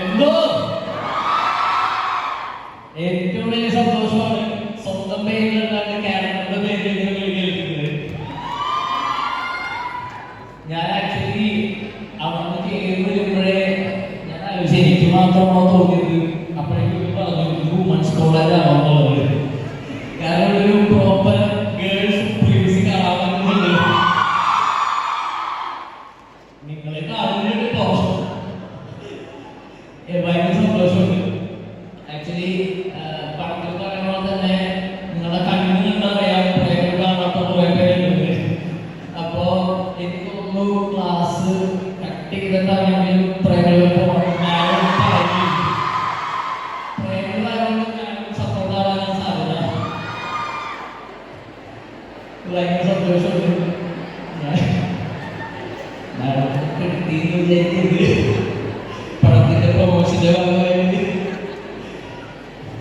എന്തോ? ഏറ്റവും വലിയ സന്തോഷമാണ് സ്വന്തം പേരിലുണ്ടാകുന്ന ക്യാരക്ടറുടെ പേര് ഞാൻ ആക്ച്വലി അവർക്ക് പേര് വരുമ്പോഴേ ഞാൻ ശരിക്കും മാത്രമാണോ തോന്നിയത്? അപ്പോഴേക്കും പറഞ്ഞു ഹ്യൂമൻ സ്കോളേജാണോ എന്നുള്ളത്. കാരണം ഒരു പ്രോപ്പർ ഭയങ്കര സന്തോഷമുണ്ട്. ആക്ച്വലി പടത്തിൽ പറയുന്ന തന്നെ നിങ്ങളുടെ കണ്ണിന് എന്താ പറയാ പ്രേമം കാണാത്ത കുറെ പേരുണ്ട്. അപ്പോ എനിക്ക് തോന്നുന്നു ക്ലാസ് കട്ട് ചെയ്തിട്ടാണെങ്കിലും പ്രേമം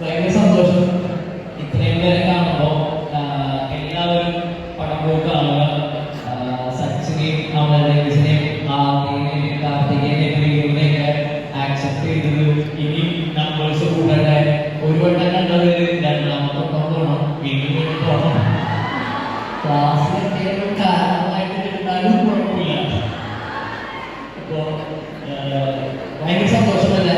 ഭയങ്കര സന്തോഷം. ഇത്രയും പേരെ കാണുമ്പോൾ എല്ലാവരും പടം പോയി കാണുക. സച്ചിനെയും രവീസിനെയും ആദിനെയും കാർത്തികേനെയും പ്രിയുടെയൊക്കെ ആക്സെപ്റ്റ് ചെയ്തത് ഇനി നമ്പേഴ്സ് കൂടാതെ ഒരു വട്ടം കണ്ടത് രണ്ടാമത്തെ വട്ടം പോകണം വീണ്ടും വീണ്ടും പോകണം എന്തെങ്കിലും കാരണമായിട്ട് കിട്ടാനും കുഴപ്പമില്ല. അപ്പോ ഭയങ്കര അപ്പോ